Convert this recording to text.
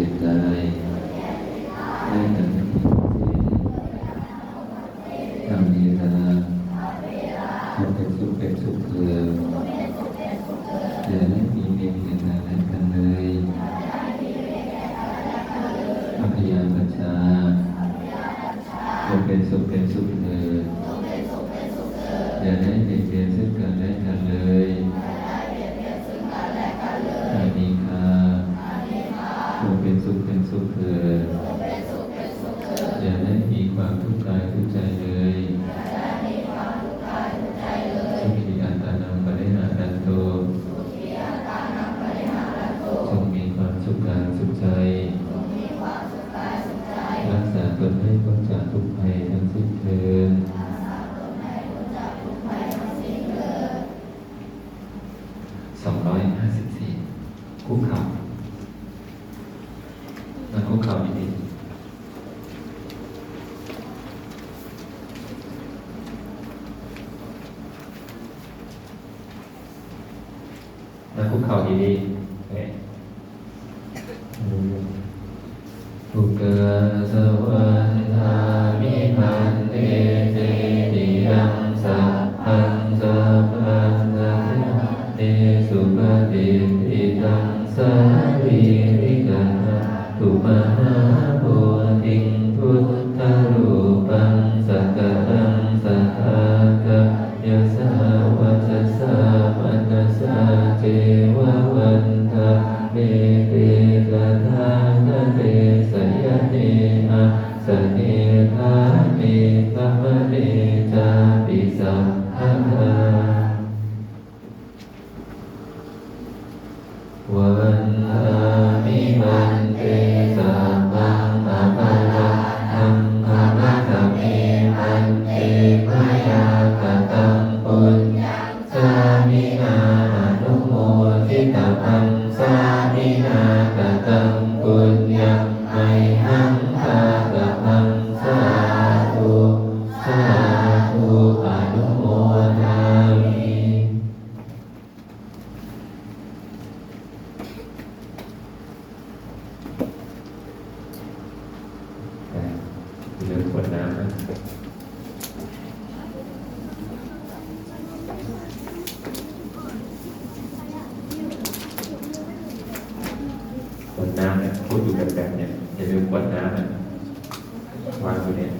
จ็บกายได้แต่ไม่มีทำมีราเขาเป็นสุขเป็นสุขเกิดอย่าได้มีเวรแก่กันและกันเลยอภิยาปัชชาจงเป็นสุขเป็นสุขเถิดอย่าได้เบียดเบียนซึ่งกันและกันเลย อย่าได้มีความทุกข์กายทุกข์ใจเลยสุขีอัตตานังปริหารันโตจงมีความสุขกายสุขใจ รักษาตนให้พ้นจากทุกภัยทั้งสิ้นเทินสองร้อยห้าสิบสี่คุกเข่ามาคุกเข่าดีๆ มาคุกเข่าดีๆเอ๊ะทุกขสวันทามิมันเตเตติยังสัพันสัพพังสัพเตสุปฏิทิตังสาวิริ เจวะวันทาเมเตกะทานะเตสยเนอะสเนธาเมตมะเนจาปิสัพพะทาวันทามิมันเตสัมมังอะภะระหังอะมะคะเมมันเตมะยากตังปุญญังสามินา ตตังสามินากตังปุญญังไมหังคากะพังสาธุสาธุอนุโมทามิเรื่องขวดน้ำ วดน้ำเนี่ยพูดอยู่แบบแบเนี่ยอย่าลืขวดน้ำมันวางอยู่เนี่ย